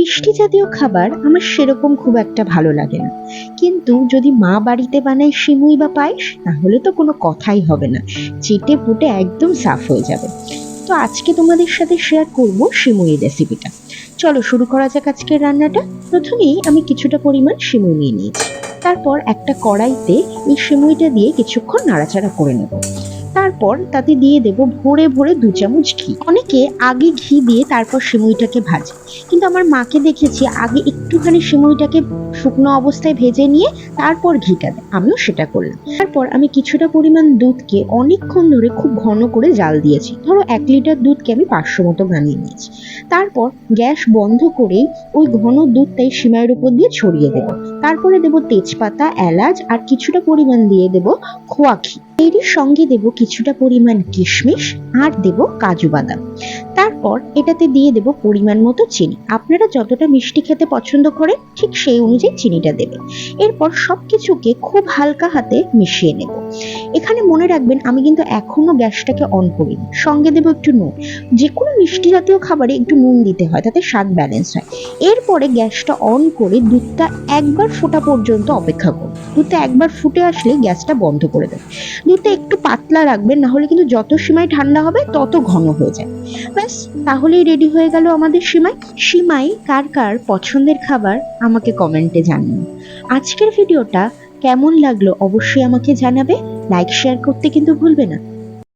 মিষ্টি জাতীয় খাবার আমার সেরকম খুব একটা ভালো লাগে না। কিন্তু যদি মা বাড়িতে বানায় সিমুই বা পায়েস, তাহলে তো কোনো কথাই হবে না। চেটে পুটে একদম সাফ হয়ে যাবে। তো আজকে তোমাদের সাথে শেয়ার করব সিমুইয়ের রেসিপিটা চলো শুরু করা যাক আজকের রান্নাটা। প্রথমেই আমি কিছুটা পরিমাণ সিমুই নিয়ে নিয়েছি। তারপর একটা কড়াইতে এই সিমুইটা দিয়ে কিছুক্ষণ নাড়াচাড়া করে নেব। তারপর তাতে দিয়ে দেব ভরে ভরে দু চামচ ঘি। অনেকে আগে ঘি দিয়ে তারপর সিমুইটাকে ভাজে। কিন্তু আমার মাকে দেখেছি আগে একটুখানি সিমুইটাকে শুকনো অবস্থায় ভেজে নিয়ে তারপর ঘিটা দেয়। আমিও সেটা করলাম। তারপর আমি কিছুটা পরিমাণ দুধকে অনেকক্ষণ ধরে খুব ঘন করে জাল দিয়েছি। ধরো এক লিটার দুধকে আমি পাঁচশো মতো বানিয়ে নিয়েছি। তারপর গ্যাস বন্ধ করেই ওই ঘন দুধটাই সিমাইয়ের উপর দিয়ে ছড়িয়ে দেব। তারপরে দেব তেজপাতা, এলাচ আর কিছুটা পরিমাণ দিয়ে দেব খোয়া ঘি। এরই সঙ্গে দেব কিছুটা পরিমাণ কিশমিশ আর দেব কাজু বাদাম। তারপর এটাতে দিয়ে দেব পরিমাণ মতো চিনি। আপনারা যতটা মিষ্টি খেতে পছন্দ করেন, ঠিক সেই অনুযায়ী চিনিটা দেবেন। এরপর সবকিছুকে খুব হালকা হাতে মিশিয়ে নেব। এখানে মনে রাখবেন, আমি কিন্তু এখনও গ্যাসটাকে অন করিনি। সঙ্গে দেব একটু নুন। যে কোনো মিষ্টি জাতীয় খাবারে একটু নুন দিতে হয়, তাতে স্বাদ ব্যালেন্স হয়। এরপরে গ্যাসটা অন করে দুধটা একবার ফোটা পর্যন্ত অপেক্ষা করুন দুধটা একবার ফুটে আসলে গ্যাসটা বন্ধ করে দেবেন দুধটা একটু পাতলা রাখবেন না হলে কিন্তু যত সিমাই ঠান্ডা হবে, তত ঘন হয়ে যায় ব্যাস, তাহলেই রেডি হয়ে গেল আমাদের সিমাই। সিমাই কার কার পছন্দের খাবার আমাকে কমেন্টে জানান আজকের ভিডিওটা কেমন লাগল অবশ্যই আমাকে জানাবে। লাইক শেয়ার করতে কিন্তু ভুলবে না।